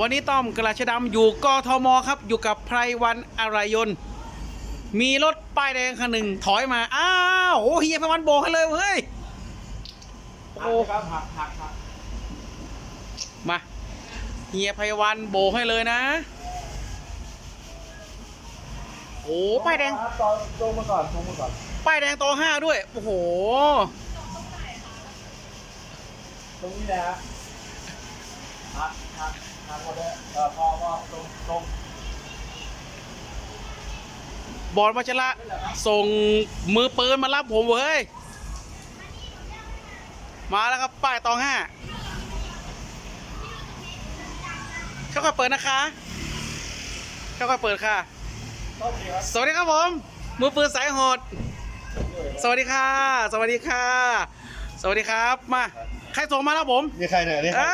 วันนี้ต้อมกระชดำอยู่กทมครับ อยู่กับไพรวันอารายน มีรถป้ายแดงคันหนึ่งถอยมา อ้าวโอ้เฮียไพรวันโบกให้เลยเฮ้ยโอ้ครับหักหักหักมาเฮียไพรวันโบกให้เลยนะ โอ้ป้ายแดงครับตอนลงมาก่อนลงมาก่อนป้ายแดงโตห้าด้วย โอ้โห ตรงนี้นะฮะ หักหักหักหมดเลยเออพอพอตรงตรงบอลวัชระส่งมือปืนมารับผมเว้ย มาแล้วครับ ป้ายตองห้าเข้าก็เปิดนะคะ เข้าก็เปิดค่ะ สวัสดีครับผม มือปืนสายโหด สวัสดีค่ะ สวัสดีค่ะ สวัสดีครับ มา ใครส่งมาแล้วผม นี่ใครเนี่ยนี่ใคร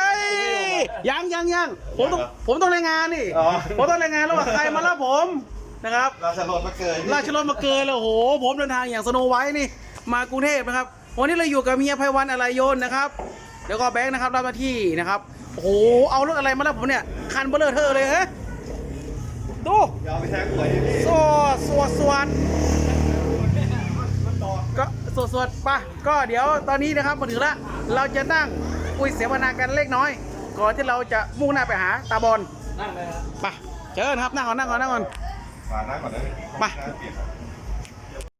ยยังยังยังผมต้องยังเหรอผมต้องรายงานนี่อ๋อ ผมต้องรายงานแล้วว่าใครมารับผมนะครับ ราชรถมาเกินราชรถมาเกินเลยโอ้โห ผมเดินทางอย่างสโนไวท์นี่ มากรุงเทพนะครับ วันนี้เราอยู่กับเมียไพวันอะไรโยนนะครับ แล้วก็แบงค์นะครับรับหน้าที่นะครับ โอ้โห เอารถอะไรมาแล้วผมเนี่ย คันเบลเลอร์เธอเลยฮะดูยาวไปแทงหวยดิพี่สวดสวดสวดก็สวดสวดไปก็เดี๋ยวตอนนี้นะครับมาถึงละ เราจะนั่งคุยเสวนากันเล็กน้อย ก่อนที่เราจะมุ่งหน้าไปหาตาบอลนั่งเลยครับไปเจอกันครับนั่งก่อนนั่งก่อนนั่งก่อนฝาหน้าก่อนได้ไหมมาหน้เปลี่ยนครับ